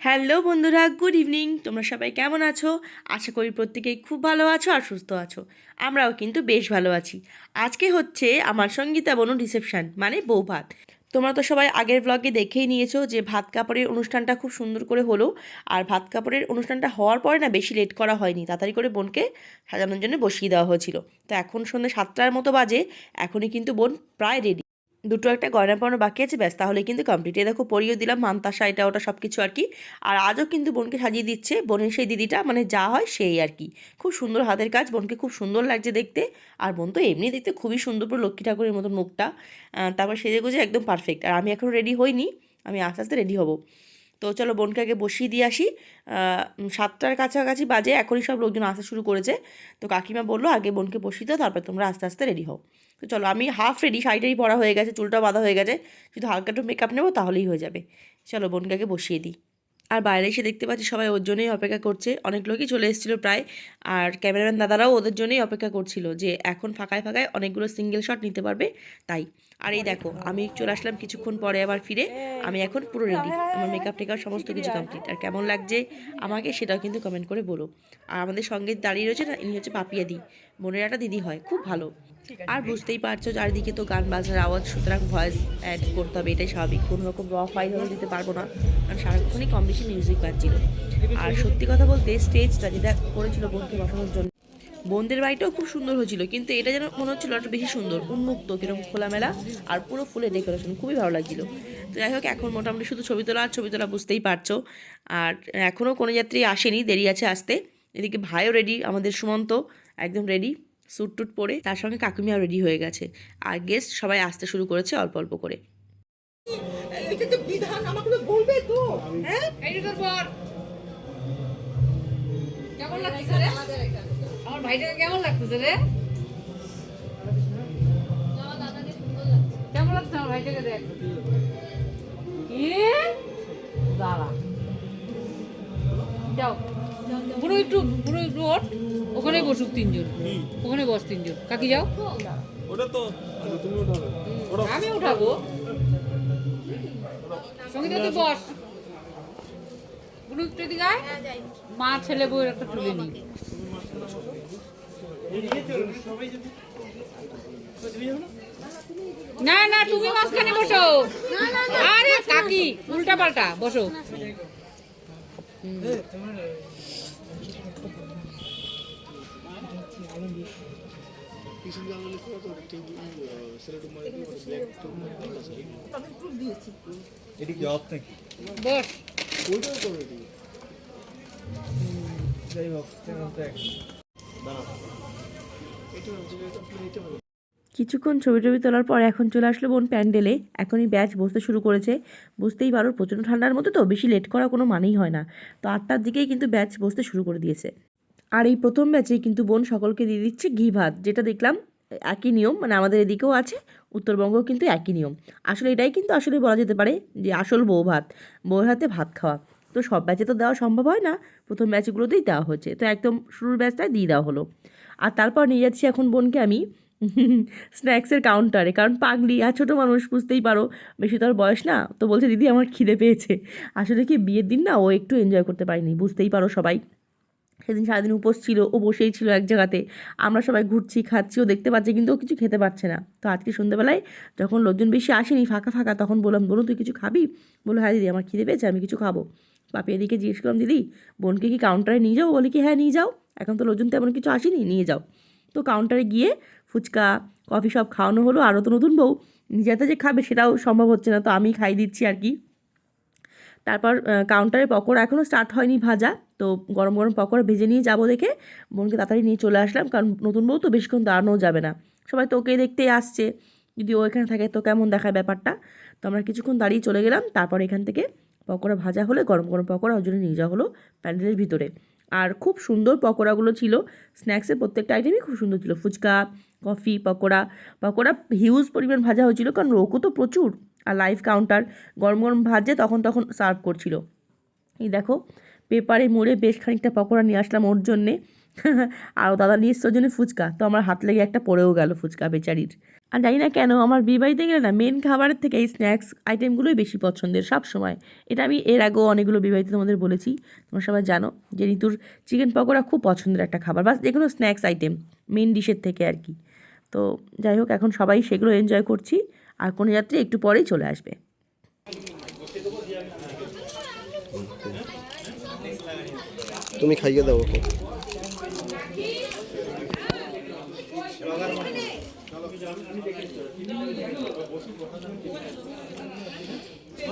Hello বন্ধুরা, good evening. তোমরা সবাই কেমন আছো? আশা করি প্রত্যেকেই খুব ভালো আছো আর সুস্থ আছো। আমরাও কিন্তু বেশ ভালো আছি। আজকে হচ্ছে আমার সঙ্গীতা বনু রিসেপশন মানে বউ ভাত। তোমরা তো সবাই আগের ব্লগে দেখেই নিয়েছো যে ভাত কাপড়ের অনুষ্ঠানটা খুব সুন্দর করে হলো। আর ভাত কাপড়ের অনুষ্ঠানটা হওয়ার পরে না বেশি লেট করা হয়নি। তাড়াতাড়ি করে বোনকে সাজানোর জন্য বসিয়ে দেওয়া হয়েছিল। তো এখন সন্ধ্যে সাতটার মতো বাজে। এখনই কিন্তু বোন প্রায় রেডি দুটো একটা গয়না পড়ানো বাকি আছে, ব্যাস তাহলে কিন্তু কমপ্লিট এ দেখো পরিয়ে দিলাম মান্তাসা এটা ওটা সব কিছু আর কি। আর আজও কিন্তু বোনকে সাজিয়ে দিচ্ছে, বোনের সেই দিদিটা মানে যা হয় সেই আর কি। খুব সুন্দর হাতের কাজ, বোনকে খুব সুন্দর লাগছে দেখতে। আর বোন তো এমনি দেখতে খুবই সুন্দর পুরো লক্ষ্মী ঠাকুরের মতন মুখটা। তারপর সেজে গুজে একদম পারফেক্ট আর আমি এখনও রেডি হইনি, আমি আস্তে আস্তে রেডি হব। তো চলো বোনকে আগে বসিয়ে দিয়ে আসি। সাতটার কাছাকাছি বাজে, এখনই সব লোকজন আসতে শুরু করেছে। তো কাকিমা বলল, আগে বোনকে বসিয়ে দাও, তারপর তোমরা আস্তে আস্তে রেডি হও। তো চলো, আমি হাফ রেডি শাড়িটাই পরা হয়ে গেছে চুলটা বাঁধা হয়ে গেছে। শুধু হালকা একটু মেকআপ নেব, তাহলেই হয়ে যাবে। চলো, বোনকে আগে বসিয়ে দিই। আর বাইরে এসে দেখতে পাচ্ছি, সবাই ওর জন্যই অপেক্ষা করছে। অনেক লোকই চলে এসেছিল প্রায়। আর ক্যামেরাম্যান দাদারাও ওদের জন্যই অপেক্ষা করছিল যে, এখন ফাঁকায় ফাঁকায় অনেকগুলো সিঙ্গেল শট নিতে পারবে। তাই আর এই দেখো, আমি চলে আসলাম কিছুক্ষণ পরে আবার ফিরে। আমি এখন পুরো রেডি আমার মেকআপ টেকআপ সমস্ত কিছু কমপ্লিট আর কেমন লাগছে আমাকে সেটাও কিন্তু কমেন্ট করে বলো। আর আমাদের সঙ্গে দাঁড়িয়ে রয়েছে না, ইনি হচ্ছে পাপিয়া দি। বোনের একটা দিদি হয়, খুব ভালো। আর বুঝতেই পারছ চারিদিকে তো গান বাজনার আওয়াজ, সুতরাং ভয়েস অ্যাড করতে হবে, এটাই স্বাভাবিক। কোনো রকম র ফাইল হলে দিতে পারব না, কারণ সারাক্ষণই কম বেশি মিউজিক বাজছিল। আর সত্যি কথা বলতে স্টেজটা যেটা করেছিল বোনকে বসানোর জন্য বোনদের বাড়িটাও খুব সুন্দর হয়েছিল কিন্তু এটা যেন মনে হচ্ছিল একটু বেশি সুন্দর উন্মুক্ত কীরকম খোলামেলা আর পুরো ফুলের ডেকোরেশন খুবই ভালো লাগছিল। তো যাই হোক এখন মোটামুটি শুধু ছবি তোলা আর ছবি তোলা বুঝতেই পারছ। আর এখনও কোনো যাত্রী আসেনি দেরি আছে আসতে। এদিকে ভাইও রেডি আমাদের সুমন্ত একদম রেডি স্যুট টুট পরে তার সঙ্গে কাকুমিয়াও রেডি হয়ে গেছে। আর গেস্ট সবাই আসতে শুরু করেছে অল্প অল্প করে। বিধান আমাকে বলবে তো। হ্যাঁ? কেমন লাগতেছে রে? আমার ভাইটাকে কেমন লাগতেছে রে? কেমন লাগছে আমার ভাইটাকে দেখ? কি? দাঁড়া। যাও। বুড়ো একটু বুড়ো একটু ওঠ। ওখানে বসুক তিনজন। ওখানে বস তিনজন। কাকি যাও। ওটা তো। আচ্ছা, তুমি উঠাবে আমি উঠাবো। সঙ্গীতা তুই বস। বুড়ো একটু এদিকে মা ছেলে বউয়ের একটা তুলে নি না না তুমি মাঝখানে বসো। আরে কাকি উল্টা পাল্টা বসো। এটি কি অফ নাকি? বস। কিছুক্ষণ ছবি টবি তোলার পর এখন চলে আসলো বোন প্যান্ডেলে। এখনই ব্যাচ বসতে শুরু করেছে। বুঝতেই পারো, প্রচণ্ড ঠান্ডার মতো তো বেশি লেট করা কোনো মানেই হয় না। তো আটটার দিকেই কিন্তু ব্যাচ বসতে শুরু করে দিয়েছে। আর এই প্রথম ব্যাচে কিন্তু বোন সকলকে দিয়ে দিচ্ছে ঘি ভাত, যেটা দেখলাম একই নিয়ম মানে আমাদের এদিকেও আছে, উত্তরবঙ্গও কিন্তু একই নিয়ম। আসলে এটাই কিন্তু আসলে বলা যেতে পারে যে আসল বউ ভাত, বউয়ের হাতে ভাত খাওয়া। তো সব ব্যাচে তো দেওয়া সম্ভব হয় না প্রথম ব্যাচগুলোতেই দেওয়া হচ্ছে তো একদম শুরুর ব্যাচটাই দিয়ে দেওয়া হলো। আর তারপর নিয়ে যাচ্ছি এখন বোনকে আমি স্ন্যাক্সের কাউন্টারে। কারণ পাগলি আর ছোটো মানুষ বুঝতেই পারো, বেশি তো আর বয়স না। তো বলছে, দিদি, আমার খিদে পেয়েছে। আসলে কি বিয়ের দিন না ও একটু এনজয় করতে পারিনি, বুঝতেই পারো সবাই। সেদিন সারাদিন উপোস ছিল, ও বসেই ছিল এক জায়গাতে। আমরা সবাই ঘুরছি, খাচ্ছি, ও দেখতে পাচ্ছে, কিন্তু ও কিছু খেতে পারছে না। তো আজকে সন্ধ্যেবেলায় যখন লোকজন বেশি আসেনি ফাঁকা ফাঁকা, তখন বললাম বলুন তুই কিছু খাবি? বলো হ্যাঁ দিদি, আমার খিদে পেয়েছে, আমি কিছু খাব। পাপি এদিকে জিজ্ঞেস করলাম, দিদি, বোনকে কি কাউন্টারে নিয়ে যাও? বলে কি হ্যাঁ নিয়ে যাও। এখন তো লোকজন তেমন কিছু আসেনি, নিয়ে যাও। তো কাউন্টারে গিয়ে ফুচকা কফি সব খাওয়ানো হলো, আরও তো নতুন বউ। নিজে হাতে যে খাবে সেটাও সম্ভব হচ্ছে না, তো আমি খাই দিচ্ছি আর কি। তারপর কাউন্টারে পকোড়া এখনও স্টার্ট হয়নি ভাজা, তো গরম গরম পকোড়া ভেজে নিয়ে যাব দেখে বোনকে তাড়াতাড়ি নিয়ে চলে আসলাম, কারণ নতুন বউ তো বেশিক্ষণ দাঁড়ানোও যাবে না। সবাই তোকে দেখতেই আসছে, যদি ও এখানে থাকে তো কেমন দেখায় ব্যাপারটা? তো আমরা কিছুক্ষণ দাঁড়িয়ে চলে গেলাম, তারপর এখান থেকে পকোড়া ভাজা হলে গরম গরম পকোড়া, ওর জন্য নিয়ে যাওয়া হলো প্যান্ডেলের ভিতরে। আর খুব সুন্দর পকোড়াগুলো ছিল। স্ন্যাক্সের প্রত্যেকটা আইটেমই খুব সুন্দর ছিল। ফুচকা, কফি, পকোড়া। পকোড়া হিউজ পরিমাণ ভাজা হয়েছিল, কারণ লোকও তো প্রচুর, আর লাইভ কাউন্টার গরম গরম ভাজে তখন তখন সার্ভ করছিল। এই দেখো, পেপারে মুড়ে বেশ খানিকটা পকোড়া নিয়ে আসলাম ওর জন্যে। আর দাদা নিয়ে এসছে ওর জন্য ফুচকা, তো আমার হাত লেগে একটা পড়েও গেল ফুচকা বেচারির। আর জানি না কেন, আমার বিয়ে বাড়িতে গেলে না মেন খাবারের থেকে এই স্ন্যাক্স আইটেমগুলোই বেশি পছন্দের সব সময় এটা আমি এর আগেও অনেকগুলো বিয়ে বাড়িতে তোমাদের বলেছি, তোমরা সবাই জানো যে ঋতুর চিকেন পকোড়া খুব পছন্দের একটা খাবার, বাস যে কোনো স্ন্যাক্স আইটেম মেন ডিশের থেকে আর কি। তো যাই হোক, এখন সবাই সেগুলো এনজয় করছি, আর কোনো যাত্রী একটু পরেই চলে আসবে। তুমি খাইয়ে দাও ওকে।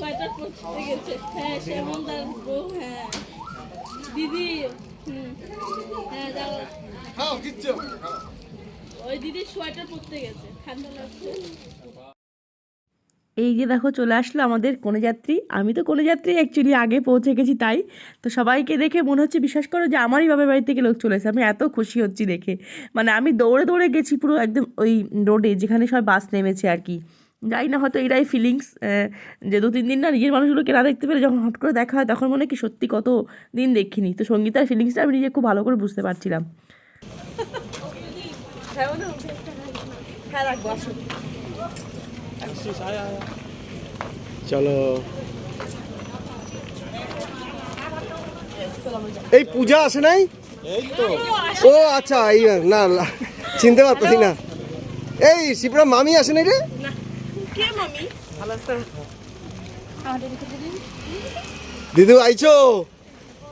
সোয়েটার পরতে গেছে? হ্যাঁ সেমন তার বউ হ্যাঁ। দিদি হ্যাঁ যাও। ওই দিদি সোয়েটার পরতে গেছে ঠান্ডা লাগছে। এই যে দেখো চলে আসলো আমাদের কোনো যাত্রী আমি তো কোনো যাত্রী অ্যাকচুয়ালি আগে পৌঁছে গেছি তাই। তো সবাইকে দেখে মনে হচ্ছে বিশ্বাস করো যে আমারই বাবার বাড়ি থেকে লোক চলে এসেছে। আমি এত খুশি হচ্ছি দেখে। মানে আমি দৌড়ে দৌড়ে গেছি পুরো একদম ওই রোডে যেখানে সব বাস নেমেছে আর কি। যাই না হয়তো এটাই ফিলিংস যে দু তিন দিন না নিজের মানুষগুলোকে না দেখতে পেলে যখন হট করে দেখা হয়, তখন মনে কি সত্যি কত দিন দেখিনি। তো সঙ্গীতার ফিলিংসটা আমি নিজে খুব ভালো করে বুঝতে পারছিলাম। চলো। এই পূজা আসে নাই? ও আচ্ছা এই না চিনতে পারতেছি না। এই শিবরা মামি আসে নাই রে? দিদু আইছো?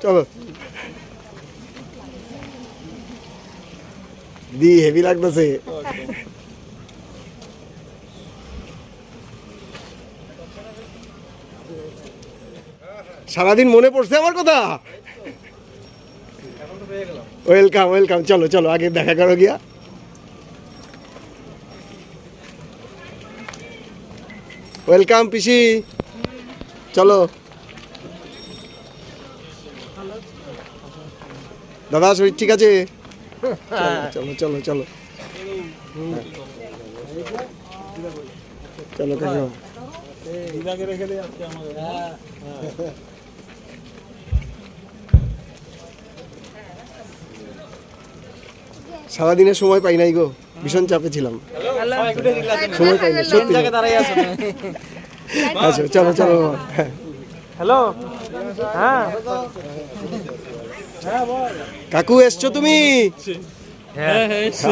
চলো। দি হেভি লাগতেছে। সারাদিন মনে পড়ছে আমার কথা? ওয়েলকাম ওয়েলকাম চলো চলো আগে দেখা করো গিয়া। ওয়েলকাম পিসি। চলো। দাদা, শরীর ঠিক আছে? চলো চলো চলো চলো। সারাদিনের সময় পাই নাই গো। ভীষণ চাপে ছিলাম। সময় পাই নাই সত্যি। আচ্ছা চলো চলো হ্যাঁ। হ্যালো? হ্যাঁ। কাকু এসছো তুমি?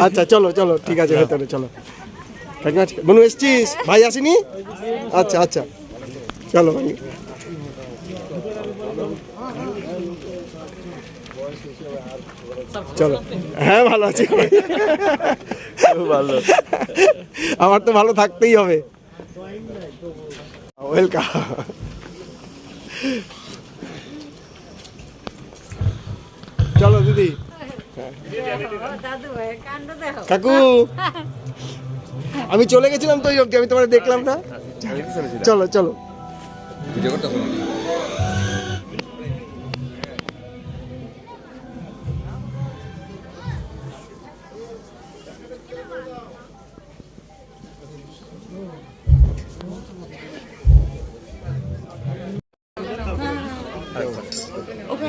আচ্ছা চলো চলো ঠিক আছে ভেতরে চলো। ঠিক- বনু এসছিস? ভাই আসেনি? আচ্ছা আচ্ছা। চলো চলো। হ্যাঁ ভালো আছি ভালো আমার তো ভালো থাকতেই হবে। ওয়েলকাম চলো, দিদি। কাকু। আমি চলে গেছিলাম তো আমি তোমার দেখলাম না। চলো চলো।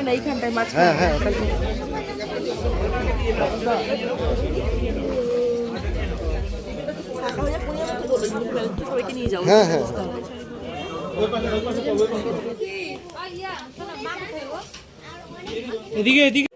ওখানে এইখানটায় মাছ হ্যাঁ হ্যাঁ হ্যাঁ হ্যাঁ। এদিকে এদিকে।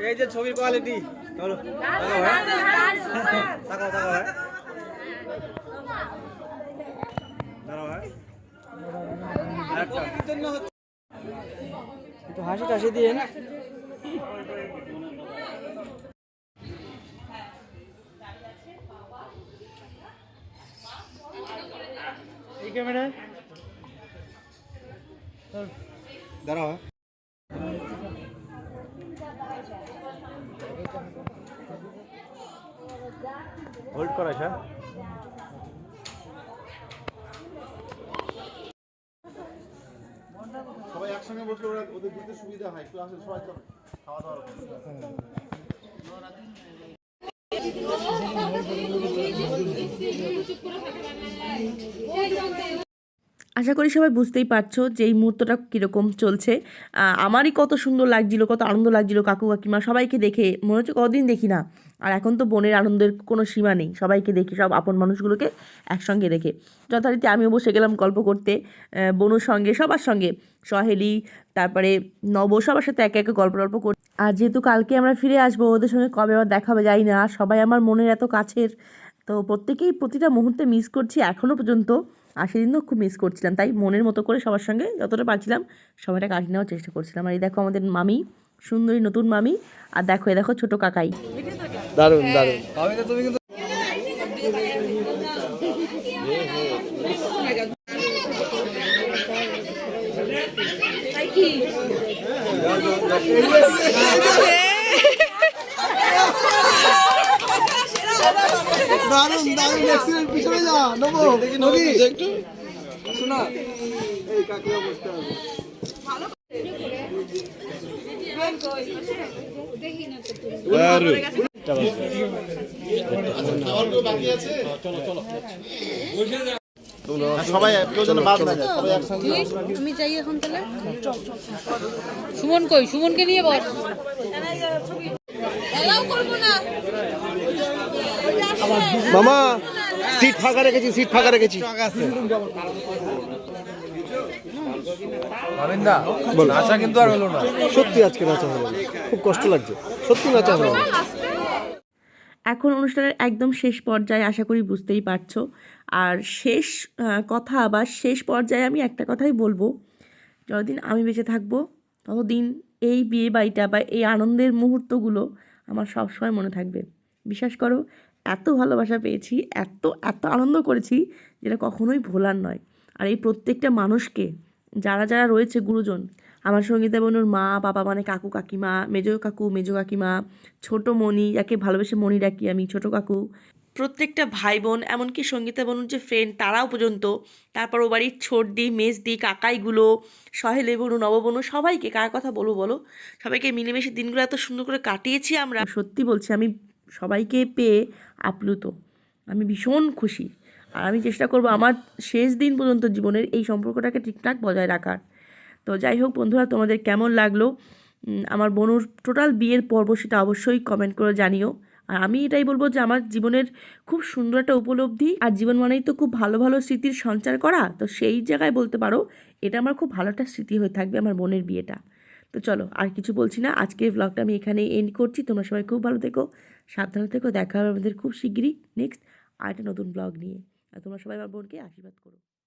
এই যে ছবির কোয়ালিটি চলো। তাকাও তাকাও ভাই দাঁড়াও হ্যাঁ। ভাই একটু হাসি টাসি দিয়ে না এই ক্যামেরায়। দাঁড়াও হ্যাঁ। হোল্ড করা হ্যাঁ? সবাই একসঙ্গে বসলে ওরা ওদের দিতে সুবিধা হয় একটু আসলে সবাই চলো। খাওয়া দাওয়ার আশা করি সবাই বুঝতেই পারছ যে এই মুহূর্তটা কীরকম চলছে। আমারই কত সুন্দর লাগছিল, কত আনন্দ লাগছিল কাকু কাকিমা সবাইকে দেখে। মনে হচ্ছে কদিন দেখি না। আর এখন তো বোনের আনন্দের কোনো সীমা নেই। সবাইকে দেখি, সব আপন মানুষগুলোকে একসঙ্গে দেখে। যথারীতি আমিও বসে গেলাম গল্প করতে বনুর সঙ্গে, সবার সঙ্গে। সহেলি, তারপরে নব সবার সাথে একে একে গল্প টল্প কর আর যেহেতু কালকে আমরা ফিরে আসব, ওদের সঙ্গে কবে আবার দেখা হবে যাই না। সবাই আমার মনের এত কাছের। তো প্রত্যেকেই প্রতিটা মুহূর্তে মিস করছি এখনও পর্যন্ত। আর সেদিনও খুব মিস করছিলাম। তাই মনের মতো করে সবার সঙ্গে যতটা পারছিলাম সবাইটা কাটিয়ে নেওয়ার চেষ্টা করছিলাম। আর এই দেখো আমাদের মামি সুন্দরী নতুন মামি। আর দেখো এ দেখো ছোট কাকাই। দারুণ দারুণ। আমি তুমি কিন্তু দারুণ দারুণ এক্সিলেন্ট পিছনে যা নবো নবী একটু শোনা এই কাকুয়া বসতে হবে সবাই কেউ যেন বাদ না যায় সবাই একসঙ্গে সুমন কই? সুমনকে নিয়ে বস। মামা সিট ফাঁকা রেখেছি সিট ফাঁকা রেখেছি। গোবিন্দা কিন্তু আর হলো না। সত্যি আজকে নাচা হলো খুব কষ্ট লাগছে। সত্যি নাচা হলো না। এখন অনুষ্ঠানের একদম শেষ পর্যায়ে আশা করি বুঝতেই পারছ। আর শেষ কথা বা শেষ পর্যায়ে আমি একটা কথাই বলব। যতদিন আমি বেঁচে থাকব ততদিন এই বিয়ে বাড়িটা বা এই আনন্দের মুহূর্তগুলো আমার সবসময় মনে থাকবে। বিশ্বাস করো এত ভালোবাসা পেয়েছি, এত এত আনন্দ করেছি যেটা কখনোই ভোলার নয়। আর এই প্রত্যেকটা মানুষকে, যারা যারা রয়েছে গুরুজন, আমার সঙ্গীতা বোনুর মা, বাবা মানে কাকু কাকিমা, মেজো কাকু, মেজো কাকিমা, ছোট মণি, যাকে ভালোবেসে মণি ডাকি আমি, ছোট কাকু, প্রত্যেকটা ভাই বোন, এমনকি সঙ্গীতা বনুর যে ফ্রেন্ড তারাও পর্যন্ত, তারপর ও বাড়ির ছোটদি, মেজদি, কাকাইগুলো, সহেলে বনু, নববনু, সবাইকে, কার কথা বলব বলো? সবাইকে মিলেমিশে দিনগুলো এত সুন্দর করে কাটিয়েছি আমরা। সত্যি বলছি, আমি সবাইকে পেয়ে আপ্লুত। আমি ভীষণ খুশি। আর আমি চেষ্টা করব আমার শেষ দিন পর্যন্ত জীবনের এই সম্পর্কটাকে ঠিকঠাক বজায় রাখার। তো যাই হোক বন্ধুরা, তোমাদের কেমন লাগল? আমার বনুর টোটাল বিয়ের পর্ব সেটা অবশ্যই কমেন্ট করে জানিও। আর আমি এটাই বলব যে আমার জীবনের খুব সুন্দর একটা উপলব্ধি আর জীবন মানেই তো খুব ভালো ভালো স্মৃতির সঞ্চার করা। তো সেই জায়গায় বলতে পারো, এটা আমার খুব ভালো একটা স্মৃতি হয়ে থাকবে আমার বোনের বিয়েটা। তো চলো, আর কিছু বলছি না। আজকের ব্লগটা আমি এখানেই এন্ড করছি। তোমরা সবাই খুব ভালো থেকো, সাবধানে থেকো। দেখা হবে আমাদের খুব শিগগিরই নেক্সট আর একটা নতুন ব্লগ নিয়ে। আর তোমরা সবাই আমার বোনকে আশীর্বাদ করো।